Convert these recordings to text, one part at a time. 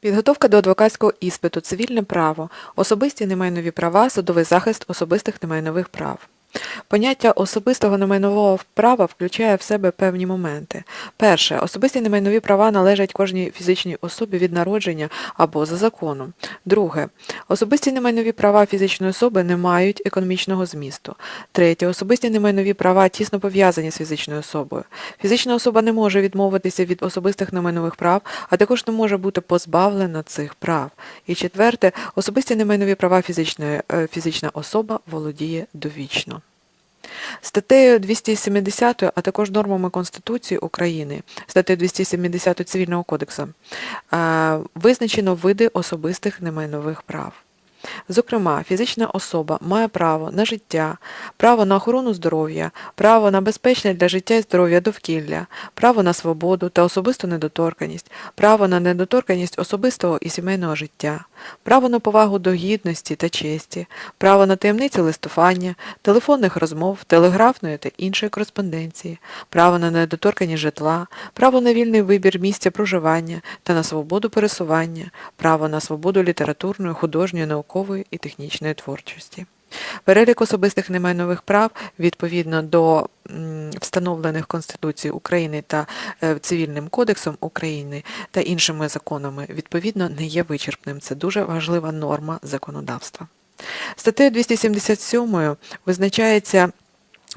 Підготовка до адвокатського іспиту, цивільне право, особисті немайнові права, судовий захист особистих немайнових прав. Поняття особистого немайнового права включає в себе певні моменти. Перше, особисті немайнові права належать кожній фізичній особі від народження або за законом. Друге, особисті немайнові права фізичної особи не мають економічного змісту. Третє, особисті немайнові права тісно пов'язані з фізичною особою. Фізична особа не може відмовитися від особистих немайнових прав, а також не може бути позбавлена цих прав. І четверте, особисті немайнові права фізичної, е, фізична особа володіє довічно. Статтею 270, а також нормами Конституції України, статтею 270 Цивільного кодексу, визначено види особистих немайнових прав. Зокрема, фізична особа має право на життя, право на охорону здоров'я, право на безпечне для життя і здоров'я довкілля, право на свободу та особисту недоторканність, право на недоторканність особистого і сімейного життя, право на повагу до гідності та честі, право на таємницю листування, телефонних розмов, телеграфної та іншої кореспонденції, право на недоторканність житла, право на вільний вибір місця проживання та на свободу пересування, право на свободу літературної, художньої, наукової і технічної творчості. Перелік особистих немайнових прав відповідно до встановлених Конституцією України та е, Цивільним кодексом України та іншими законами відповідно не є вичерпним. Це дуже важлива норма законодавства. Статтею 277 визначається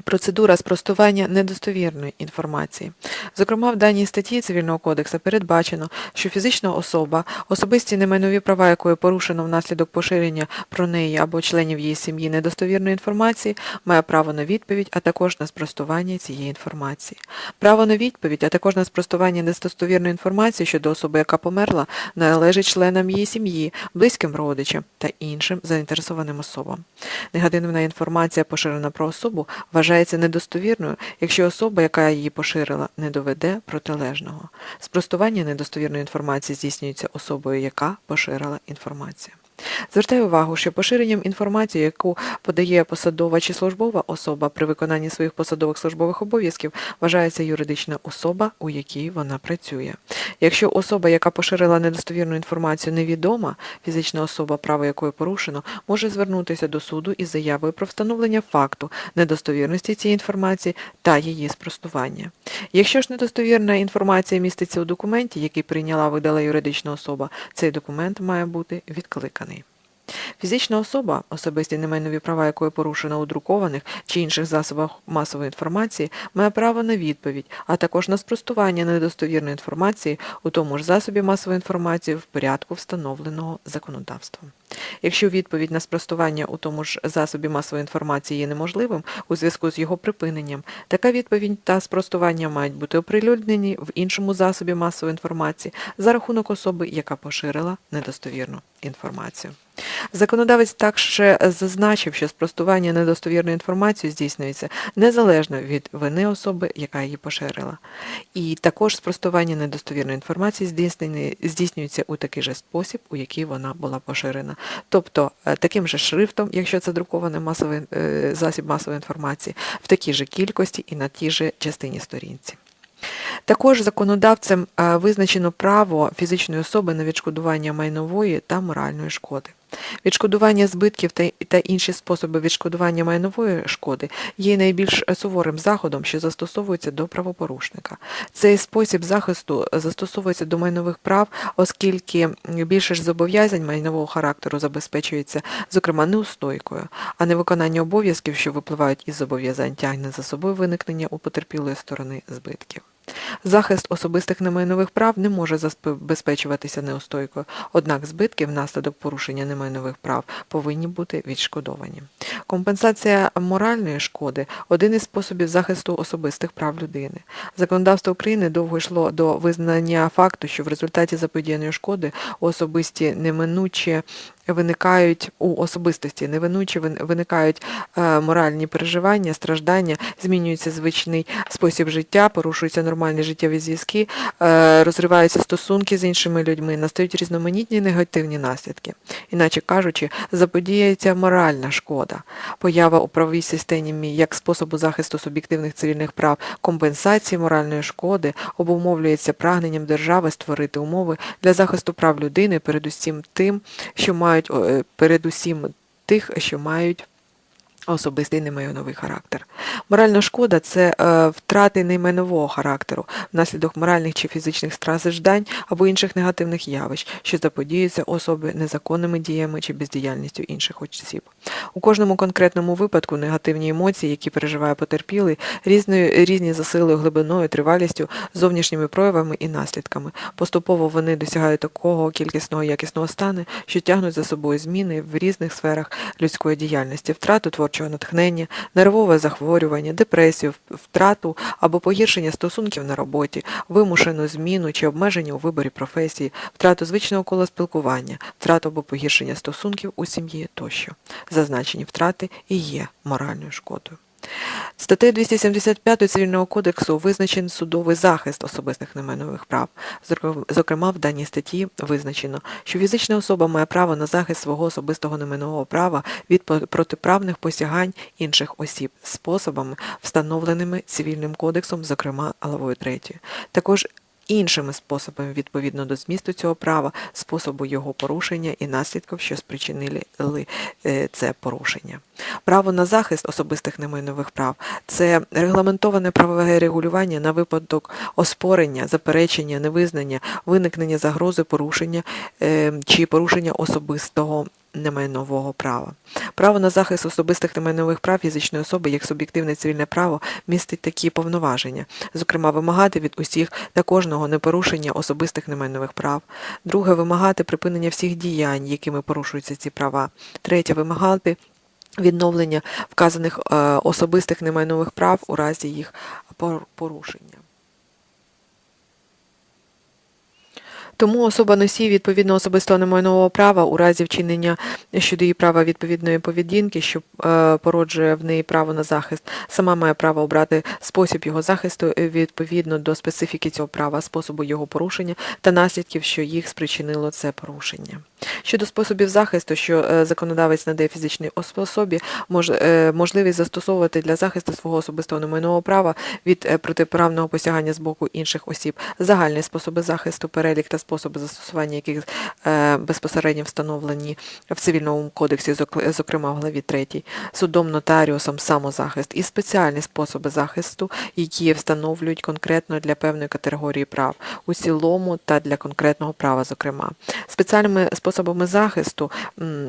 Процедура спростування недостовірної інформації. Зокрема, в даній статті Цивільного кодексу передбачено, що фізична особа, особисті немайнові права якої порушено внаслідок поширення про неї або членів її сім'ї недостовірної інформації, має право на відповідь, а також на спростування цієї інформації. Право на відповідь, а також на спростування недостовірної інформації щодо особи, яка померла, належить членам її сім'ї, близьким родичам та іншим заінтересованим особам. Негативна інформація, поширена про особу, вважається недостовірною, якщо особа, яка її поширила, не доведе протилежного. Спростування недостовірної інформації здійснюється особою, яка поширила інформацію. Звертаю увагу, що поширенням інформації, яку подає посадова чи службова особа при виконанні своїх посадових службових обов'язків, вважається юридична особа, у якій вона працює. Якщо особа, яка поширила недостовірну інформацію, невідома, фізична особа, право якої порушено, може звернутися до суду із заявою про встановлення факту недостовірності цієї інформації та її спростування. Якщо ж недостовірна інформація міститься у документі, який прийняла видала юридична особа, цей документ має бути відкликаний. Фізична особа, особисті немайнові права якої порушено у друкованих чи інших засобах масової інформації, має право на відповідь, а також на спростування недостовірної інформації у тому ж засобі масової інформації в порядку, встановленого законодавством. Якщо відповідь на спростування у тому ж засобі масової інформації є неможливим у зв'язку з його припиненням, така відповідь та спростування мають бути оприлюднені в іншому засобі масової інформації за рахунок особи, яка поширила недостовірну інформацію. Законодавець також зазначив, що спростування недостовірної інформації здійснюється незалежно від вини особи, яка її поширила. І також спростування недостовірної інформації здійснюється у такий же спосіб, у який вона була поширена. Тобто е, таким же шрифтом, якщо це друкований е, засіб масової інформації, в такій же кількості і на тій же частині сторінці. Також законодавцем е, визначено право фізичної особи на відшкодування майнової та моральної шкоди. Відшкодування збитків та, інші способи відшкодування майнової шкоди є найбільш суворим заходом, що застосовується до правопорушника. Цей спосіб захисту застосовується до майнових прав, оскільки більше ж зобов'язань майнового характеру забезпечується, зокрема, неустойкою, а невиконання обов'язків, що випливають із зобов'язань, тягне за собою виникнення у потерпілої сторони збитків. Захист особистих немайнових прав не може забезпечуватися неустойкою, однак збитки внаслідок порушення немайнових прав повинні бути відшкодовані. Компенсація моральної шкоди один із способів захисту особистих прав людини. Законодавство України довго йшло до визнання факту, що в результаті заподіяної шкоди особисті неминучі виникають у особистості, невинучі виникають е, моральні переживання, страждання, змінюється звичний спосіб життя, порушуються нормальні життєві зв'язки, е, розриваються стосунки з іншими людьми, настають різноманітні негативні наслідки. Іначе кажучи, заподіяється моральна шкода. Поява у правовій системі як способу захисту суб'єктивних цивільних прав, компенсації моральної шкоди обумовлюється прагненням держави створити умови для захисту прав людини, передусім тим, що мають е, передусім тих, що мають особистий немайновий характер. Моральна шкода це е, втрати нейменового характеру внаслідок моральних чи фізичних страждань або інших негативних явищ, що заподіються особи незаконними діями чи бездіяльністю інших осіб. У кожному конкретному випадку негативні емоції, які переживає потерпілий, різною, різні за силою, глибиною, тривалістю, зовнішніми проявами і наслідками. Поступово вони досягають такого кількісного якісного стану, що тягнуть за собою зміни в різних сферах людської діяльності, втрату творчого натхнення, нервове захворювання, депресію, втрату або погіршення стосунків на роботі, вимушену зміну чи обмеження у виборі професії, втрату звичного кола спілкування, втрату або погіршення стосунків у сім'ї тощо. Зазначені втрати і є моральною шкодою. Статтею 275 Цивільного кодексу визначений судовий захист особистих немайнових прав. Зокрема, в даній статті визначено, що фізична особа має право на захист свого особистого немайнового права від протиправних посягань інших осіб способами, встановленими Цивільним кодексом, зокрема главою 3. Також іншими способами відповідно до змісту цього права, способу його порушення і наслідків, що спричинили е, це порушення. Право на захист особистих немайнових прав це регламентоване правове регулювання на випадок оспорення, заперечення, невизнання, виникнення загрози порушення е, чи порушення особистого немайнового права. Право на захист особистих немайнових прав фізичної особи як суб'єктивне цивільне право містить такі повноваження, зокрема вимагати від усіх та кожного непорушення особистих немайнових прав. Друге вимагати припинення всіх діянь, якими порушуються ці права. Третє вимагати відновлення вказаних е, особистих немайнових прав у разі їх порушення. Тому особа носій відповідно особистого немайнового права у разі вчинення щодо її права відповідної поведінки, що е, породжує в неї право на захист, сама має право обрати спосіб його захисту е, відповідно до специфіки цього права, способу його порушення та наслідків, що їх спричинило це порушення. Щодо способів захисту, що е, законодавець надає фізичній ос- особі, е, можливість застосовувати для захисту свого особистого немайнового права від е, протиправного посягання з боку інших осіб, загальні способи захисту, перелік та способи застосування яких безпосередньо встановлені в цивільному кодексі, зокрема в главі 3, судом, нотаріусом, самозахист і спеціальні способи захисту, які встановлюють конкретно для певної категорії прав. У цілому та для конкретного права, зокрема. Спеціальними способами захисту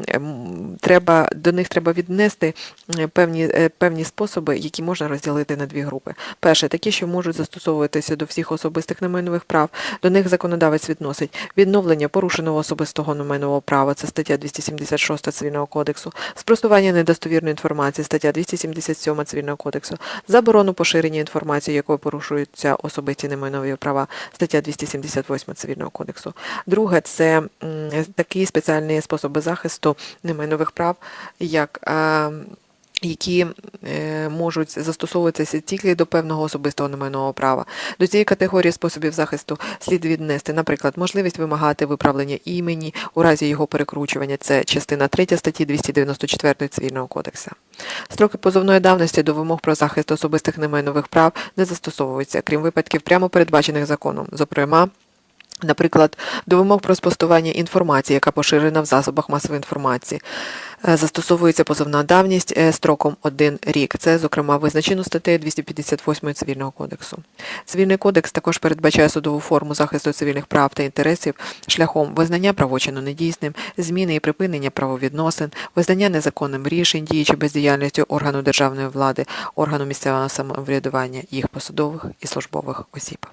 ем, треба до них треба віднести е, певні, е, певні способи, які можна розділити на дві групи. Перше, такі, що можуть застосовуватися до всіх особистих немайнових прав. До них законодавець відносить відновлення порушеного особистого немайнового права, це стаття 276 Цивільного кодексу, спростування недостовірної інформації, стаття 277 Цивільного кодексу, заборону поширення інформації, якою порушуються особисті немайнові права, стаття 278 Цивільного кодексу. Друге, це м, такі спеціальні способи захисту немайнових прав, як е, які е, можуть застосовуватися тільки до певного особистого немайнового права. До цієї категорії способів захисту слід віднести, наприклад, можливість вимагати виправлення імені у разі його перекручування. Це частина 3 статті 294 Цивільного кодексу. Строки позовної давності до вимог про захист особистих немайнових прав не застосовуються, крім випадків прямо передбачених законом, зокрема. Наприклад, до вимог про спростування інформації, яка поширена в засобах масової інформації, Е, застосовується позовна давність е, строком 1 рік. Це, зокрема, визначено статтею 258 Цивільного кодексу. Цивільний кодекс також передбачає судову форму захисту цивільних прав та інтересів шляхом визнання правочину недійсним, зміни і припинення правовідносин, визнання незаконним рішень, дії чи бездіяльності органу державної влади, органу місцевого самоврядування, їх посадових і службових осіб.